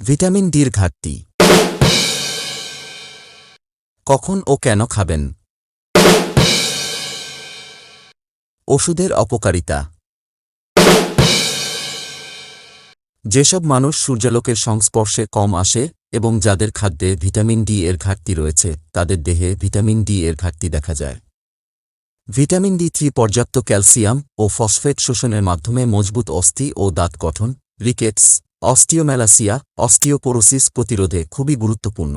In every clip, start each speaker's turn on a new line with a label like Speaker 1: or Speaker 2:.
Speaker 1: Vitamin ডির ঘাটতি। কখন ও কেন খাবেন? ওষুধের অপকারিতা। যেসব মানুষ সূর্যালোকের সংস্পর্শে কম আসে এবং যাদের খাদ্যে ভিটামিন ডি এর ঘাটতি রয়েছে, তাদের দেহে ভিটামিন ডি এর ঘাটতি দেখা যায়। ভিটামিন ডি থ্রি পর্যাপ্ত ক্যালসিয়াম ও ফসফেট শোষণের মাধ্যমে মজবুত অস্থি ও দাঁত গঠন, রিকেটস অস্টিওম্যালাসিয়া, অস্টিওপোরোসিস প্রতিরোধে খুবই গুরুত্বপূর্ণ।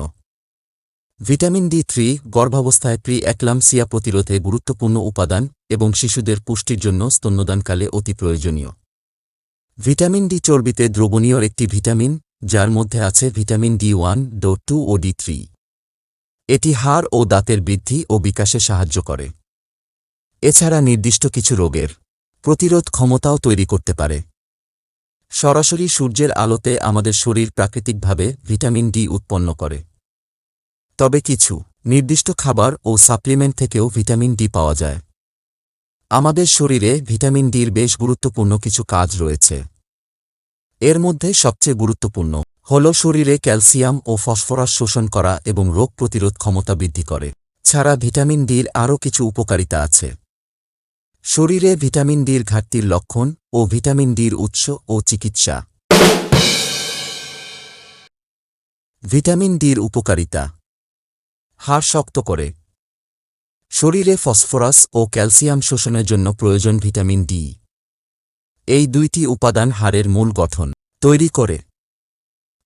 Speaker 1: ভিটামিন ডি থ্রি, গর্ভাবস্থায় প্রি অ্যাক্লামসিয়া প্রতিরোধে গুরুত্বপূর্ণ উপাদান এবং শিশুদের পুষ্টির জন্য স্তন্যদানকালে অতি প্রয়োজনীয়। ভিটামিন ডি চর্বিতে দ্রবণীয় একটি ভিটামিন, যার মধ্যে আছে vitamin D one, D two ও ডি থ্রি। এটি হাড় ও দাঁতের বৃদ্ধি ও বিকাশে সাহায্য করে। এছাড়া নির্দিষ্ট কিছু রোগের প্রতিরোধ ক্ষমতাও তৈরি করতে পারে। সরাসরি সূর্যের আলোতে আমাদের শরীর প্রাকৃতিকভাবে ভিটামিন ডি উৎপন্ন করে। তবে কিছু নির্দিষ্ট খাবার ও সাপ্লিমেন্ট থেকেও ভিটামিন ডি পাওয়া যায়। আমাদের শরীরে ভিটামিন ডির বেশ গুরুত্বপূর্ণ কিছু কাজ রয়েছে। এর মধ্যে সবচেয়ে গুরুত্বপূর্ণ হল শরীরে ক্যালসিয়াম ও ফসফরাস শোষণ করা এবং রোগ প্রতিরোধ ক্ষমতা বৃদ্ধি করে। ছাড়া ভিটামিন ডির আরও কিছু উপকারিতা আছে। শরীরে ভিটামিন ডির ঘাটতির লক্ষণ ও ভিটামিন ডির উৎস ও চিকিৎসা। ভিটামিন ডির উপকারিতা। হাড় শক্ত করে। শরীরে ফসফরাস ও ক্যালসিয়াম শোষণের জন্য প্রয়োজন ভিটামিন ডি। এই দুইটি উপাদান হাড়ের মূল গঠন। তৈরি করে।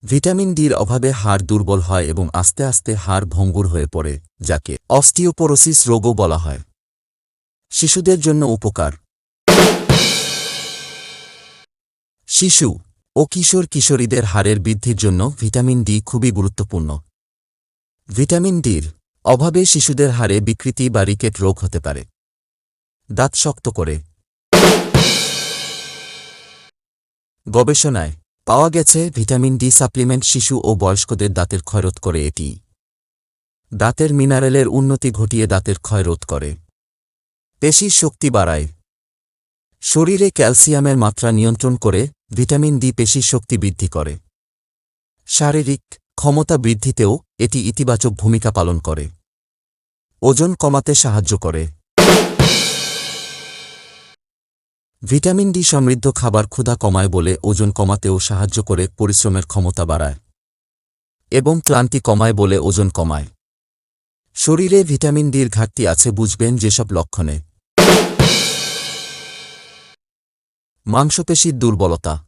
Speaker 1: ভিটামিন ডির অভাবে হাড় দুর্বল হয় এবং আস্তে আস্তে হাড় ভঙ্গুর হয়ে পড়ে, যাকে অস্টিওপোরোসিস রোগও বলা হয়। শিশুদের জন্য উপকার। শিশু ও কিশোর কিশোরীদের হাড়ের বৃদ্ধির জন্য ভিটামিন ডি খুবই গুরুত্বপূর্ণ। ভিটামিন ডির অভাবে শিশুদের হাড়ে বিকৃতি বা রিকেট রোগ হতে পারে। দাঁত শক্ত করে। গবেষণায় পাওয়া গেছে ভিটামিন ডি সাপ্লিমেন্ট শিশু ও বয়স্কদের দাঁতের ক্ষয়রোধ করে এটি। দাঁতের মিনারেলের উন্নতি ঘটিয়ে দাঁতের ক্ষয়রোধ করে। পেশির শক্তি বাড়ায়। শরীরে ক্যালসিয়ামের মাত্রা নিয়ন্ত্রণ করে ভিটামিন ডি পেশির শক্তি বৃদ্ধি করে। শারীরিক ক্ষমতা বৃদ্ধিতেও এটি ইতিবাচক ভূমিকা পালন করে। ওজন কমাতে সাহায্য করে। ভিটামিন ডি সমৃদ্ধ খাবার ক্ষুধা কমায় বলে ওজন কমাতেও সাহায্য করে পরিশ্রমের ক্ষমতা বাড়ায়। এবং ক্লান্তি কমায় বলে ওজন কমায়। শরীরে ভিটামিন ডির ঘাটতি আছে, বুঝবেন যেসব লক্ষণে। মাংসপেশির দুর্বলতা।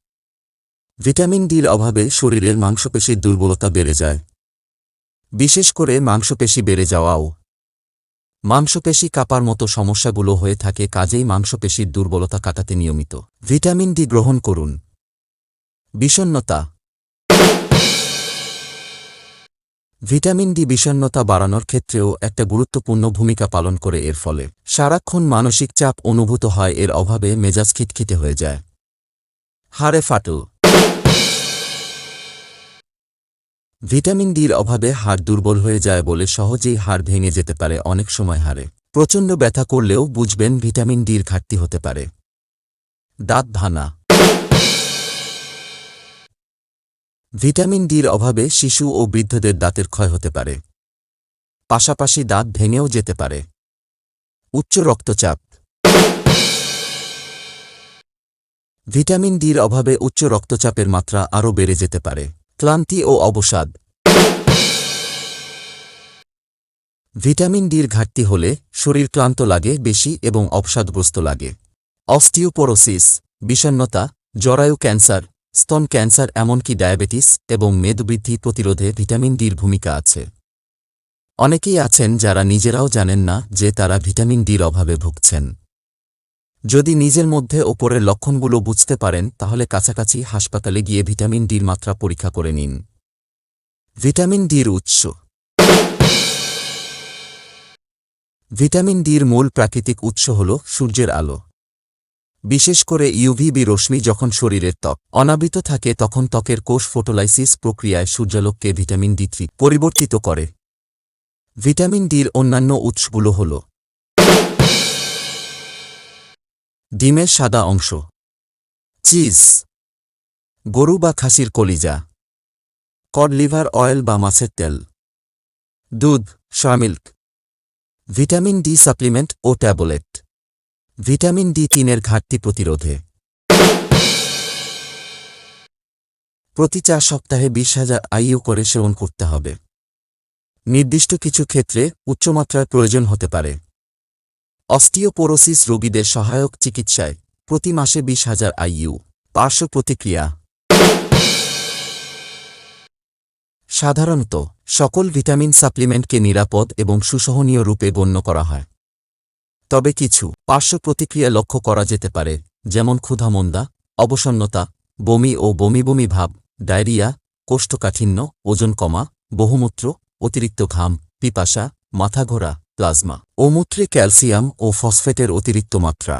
Speaker 1: ভিটামিন ডির অভাবে শরীরের মাংসপেশির দুর্বলতা বেড়ে যায়। বিশেষ করে মাংসপেশি বেড়ে যাওয়াও। মাংসপেশি কাপার মতো সমস্যাগুলো হয়ে থাকে, কাজেই মাংসপেশির দুর্বলতা কাটাতে নিয়মিত। ভিটামিন ডি গ্রহণ করুন। বিষণ্নতা ভিটামিন ডি বিষণ্নতা বাড়ানোর ক্ষেত্রেও একটা গুরুত্বপূর্ণ ভূমিকা পালন করে এর ফলে। সারাক্ষণ মানসিক চাপ অনুভূত হয়, এর অভাবে মেজাজ খিটখিটে হয়ে যায়। হাড়ে ফাটল। ভিটামিন ডির অভাবে হাড় দুর্বল হয়ে যায় বলে সহজেই হাড় ভেঙে যেতে পারে অনেক সময় হাড়ে। প্রচণ্ড ব্যথা করলেও বুঝবেন ভিটামিন ডির ঘাটতি হতে পারে। দাঁত ভানা ভিটামিন ডির অভাবে শিশু ও বৃদ্ধদের দাঁতের ক্ষয় হতে পারে। পাশাপাশি দাঁত ভেঙেও যেতে পারে। উচ্চ রক্তচাপ। ভিটামিন ডির অভাবে উচ্চ রক্তচাপের মাত্রা আরও বেড়ে যেতে পারে। ক্লান্তি ও অবসাদ। ভিটামিন ডির ঘাটতি হলে শরীর ক্লান্ত লাগে বেশি এবং অবসাদগ্রস্ত লাগে। অস্টিওপোরোসিস বিষণ্নতা জরায়ু ক্যান্সার স্তন ক্যান্সার এমনকি ডায়াবেটিস এবং মেদবৃদ্ধি প্রতিরোধে ভিটামিন ডির ভূমিকা আছে। অনেকেই আছেন যারা নিজেরাও জানেন না যে তারা ভিটামিন ডির অভাবে ভুগছেন। যদি নিজের মধ্যে ওপরের লক্ষণগুলো বুঝতে পারেন, তাহলে কাছাকাছি হাসপাতালে গিয়ে ভিটামিন ডির মাত্রা পরীক্ষা করে নিন। ভিটামিন ডির উৎস। ভিটামিন ডির মূল প্রাকৃতিক উৎস হল সূর্যের আলো। বিশেষ করে ইউভিবি রশ্মি যখন শরীরের ত্বক অনাবৃত থাকে তখন ত্বকের কোষ ফোটোলাইসিস প্রক্রিয়ায় সূর্যালোককে ভিটামিন ডি থ্রি পরিবর্তিত করে। ভিটামিন ডির অন্যান্য উৎসগুলো হল ডিমের সাদা অংশ, চিজ, গরু বা খাসির কলিজা, কড লিভার অয়েল বা মাছের তেল, দুধ soya milk vitamin D supplement ও ট্যাবলেট। ভিটামিন ডি তিনের ঘাটতি প্রতিরোধে। প্রতি চার সপ্তাহে বিশ হাজার আইইউ করে সেবন করতে হবে। নির্দিষ্ট কিছু ক্ষেত্রে উচ্চমাত্রার প্রয়োজন হতে পারে। অস্টিওপোরোসিস রোগীদের সহায়ক চিকিৎসায় প্রতি মাসে বিশ হাজার আইইউ। পার্শ্ব প্রতিক্রিয়া। সাধারণত সকল ভিটামিন সাপ্লিমেন্টকে নিরাপদ এবং সুসহনীয় রূপে গণ্য করা হয়। তবে কিছু পার্শ্ব প্রতিক্রিয়া লক্ষ্য করা যেতে পারে, যেমন ক্ষুধামন্দা, অবসন্নতা, বমি ও বমি বমি ভাব, ডায়রিয়া, কোষ্ঠকাঠিন্য, ওজন কমা, বহুমূত্র, অতিরিক্ত ঘাম, পিপাসা, মাথা ঘোরা, প্লাজমা ও মূত্রে ক্যালসিয়াম ও ফসফেটের অতিরিক্ত মাত্রা।